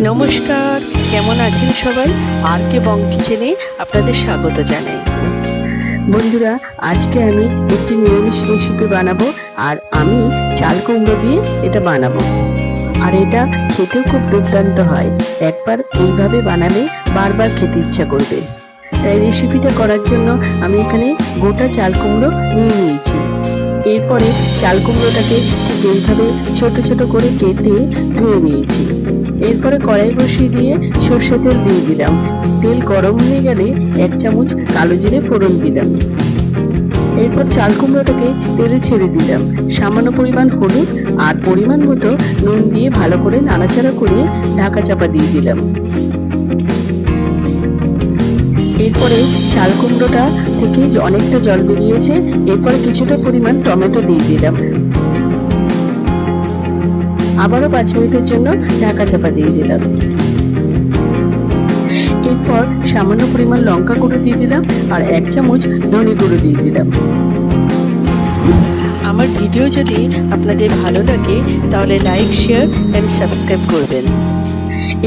নমস্কার, কেমন আছেন সবাই? আর কে বং কিচেনে আপনাদের স্বাগত জানাই। বন্ধুরা, আজকে আমি একটি নিরামিষ রেসিপি বানাবো, আর আমি চাল কুমড়ো দিয়ে এটা বানাবো। আর এটা খেতেও খুব দুর্দান্ত হয়। একবার এইভাবে বানালে বারবার খেতে ইচ্ছা করবে। তাই রেসিপিটা করার জন্য আমি এখানে গোটা চাল কুমড়ো নিয়ে নিয়েছি। এরপরে চাল কুমড়োটাকে ঠিক এইভাবে ছোট ছোট করে কেটে ধুয়ে নিয়েছি। এরপরে কড়াই বসিয়ে দিয়ে সর্ষে তেল দিয়ে দিলাম। তেল গরম হয়ে গেলে এক চামচ কালো জিরে ফোড়ন দিলাম। এরপর চাল কুমড়োটাকে তেলে ছেড়ে দিলাম। সামান্য পরিমাণ হলুদ আর পরিমাণ মতো নুন দিয়ে ভালো করে নাড়াচাড়া করে ঢাকা চাপা দিয়ে দিলাম। এরপরে চাল কুমড়োটা থেকে অনেকটা জল বেরিয়েছে, এরপরে কিছুটা পরিমাণ টমেটো দিয়ে দিলাম। আবারও পাঁচ মিনিটের জন্য ঢাকা চাপা দিয়ে দিলাম। এরপর সামান্য পরিমাণ লঙ্কা গুঁড়ো দিয়ে দিলাম আর এক চামচ ধনে গুঁড়ো দিয়ে দিলাম। আমার ভিডিও যদি আপনাদের ভালো লাগে, তাহলে লাইক, শেয়ার অ্যান্ড সাবস্ক্রাইব করবেন।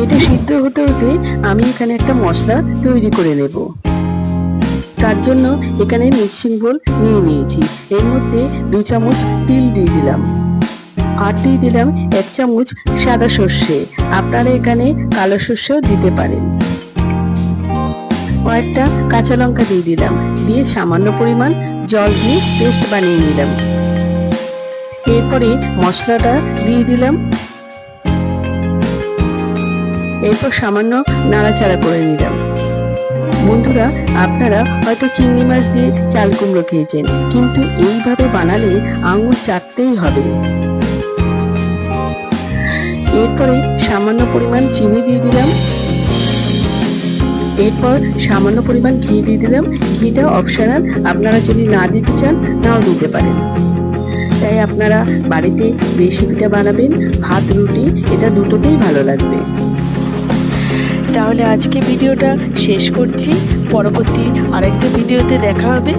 এটা সিদ্ধ হতে হতে আমি এখানে একটা মশলা তৈরি করে নেব। তার জন্য এখানে মিক্সিং বোল নিয়ে নিয়েছি। এর মধ্যে দু চামচ তিল দিয়ে দিলাম। আর দিয়ে দিলাম এক চামচ সাদা সর্ষে। আপনারা এখানে কালো সর্ষেও দিতে পারেন। কয়েকটা কাঁচা লঙ্কা দিয়ে দিলাম। দিয়ে সামান্য পরিমাণ জল দিয়ে পেস্ট বানিয়ে নিলাম। এরপরে মশলাটা দিয়ে দিলাম। এরপর সামান্য নাড়াচাড়া করে নিলাম। বন্ধুরা, আপনারা হয়তো চিংড়ি মাছ দিয়ে চাল কুমড়ো খেয়েছেন, কিন্তু এইভাবে বানালে আঙুর চাটতেই হবে। এরপরে সামান্য পরিমাণ চিনি দিয়ে দিলাম। এরপর সামান্য পরিমাণ ঘি দিয়ে দিলাম। ঘিটা অপশনাল, আপনারা যদি না দিতে চান, নাও দিতে পারেন। তাই আপনারা বাড়িতে রেসিপিটা বানাবেন, ভাত, রুটি, এটা দুটোতেই ভালো লাগবে। তাহলে আজকে ভিডিওটা শেষ করছি। পরবর্তী আরেকটা ভিডিওতে দেখা হবে।